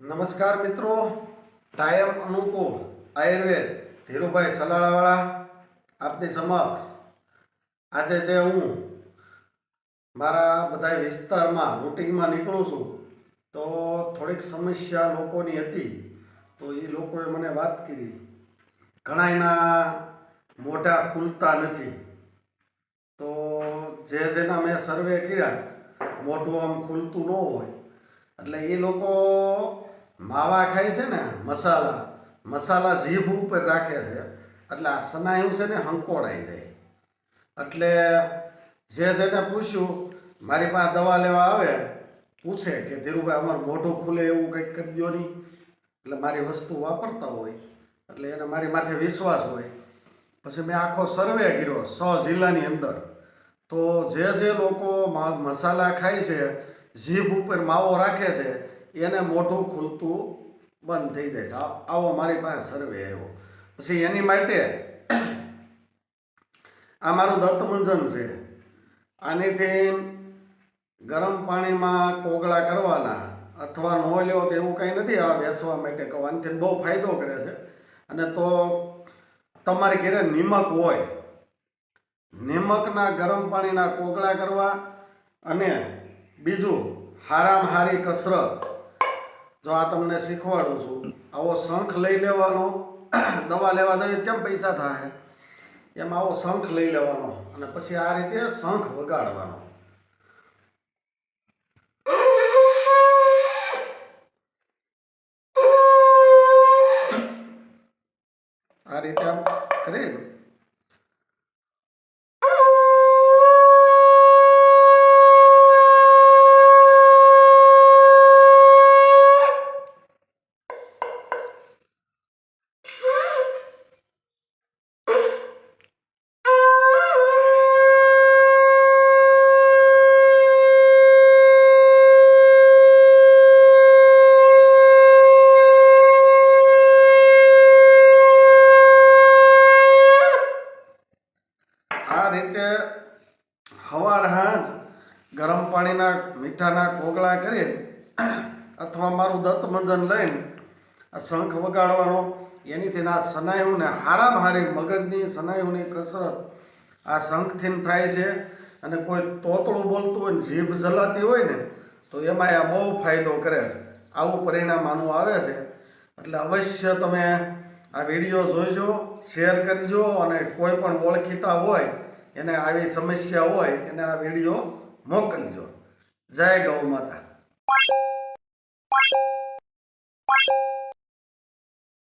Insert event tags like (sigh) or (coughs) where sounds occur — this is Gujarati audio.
નમસ્કાર મિત્રો. ટાયમ અનુકૂળ. આયુર્વેદ. ધીરુભાઈ સલાળાવાળા, આપની સમક્ષ. આજે જે હું મારા બધા વિસ્તારમાં રૂટિંગમાં નીકળું છું, તો થોડીક સમસ્યા લોકોની હતી, તો એ લોકોએ મને વાત કરી. ઘણાયના મોઢા ખુલતા નથી. તો જે જેના મેં સર્વે કર્યા, મોઢું આમ ખુલતું ન હોય. એટલે એ લોકો માવા ખાય છે ને, મસાલા મસાલા જીભ ઉપર રાખે છે, એટલે આ સ્નાયુ છે ને, હંકોળાઈ જાય. એટલે જે જેને પૂછ્યું, મારી પાસે દવા લેવા આવે, પૂછે કે ધીરુભાઈ, અમારું મોઢું ખુલે એવું કંઈક કરી દો નહીં. એટલે મારી વસ્તુ વાપરતા હોય, એટલે એને મારી માથે વિશ્વાસ હોય. પછી મેં આખો સર્વે કર્યો સો જિલ્લાની અંદર. તો જે જે લોકો મસાલા ખાય છે જીભ ઉપર માવો રાખે છે, એને મોઢું ખુલતું બંધ થઈ જાય છે. આવો મારી પાસે સર્વે આવ્યો. પછી એની માટે આ મારું દત્તમંજન છે. આનેથી ગરમ પાણીમાં કોગળા કરવાના, અથવા નો લ્યો તો એવું કંઈ નથી, આ વેચવા માટે કહું. આનાથી બહુ ફાયદો કરે છે. અને તો તમારી ઘરે નિમક હોય. નિમકના ગરમ પાણીના કોગળા કરવા અને બીજું હારામ હારી કસરત. જો આ તમને શીખવાડું છું, આવો શંખ લઈ લેવાનો. (coughs) દવા લેવા જઈએ કેમ પૈસા થાય એમ આવો શંખ લઈ લેવાનો અને પછી આ રીતે શંખ વગાડવાનો. આ રીતે આમ કરી આ રીતે હવાર હાંજ ગરમ પાણીના મીઠાના કોગળા કરી અથવા મારું દત્તમંજન લઈને આ શંખ વગાડવાનો. એનીથી આ સનાયુને હારામ હારી મગજની સનાયુની કસરત આ શંખથી થાય છે. અને કોઈ તોતળું બોલતું હોય ને, જીભ જલાતી હોય ને, તો એમાં આ બહુ ફાયદો કરે છે. આવું પરિણામ આનું આવે છે. એટલે અવશ્ય તમે આ વીડિયો જોઈજો, શેર કરજો અને કોઈ પણ ઓળખીતા હોય એને આવી સમસ્યા હોય એને આ વીડિયો મોકલજો. જય ગૌ માતા.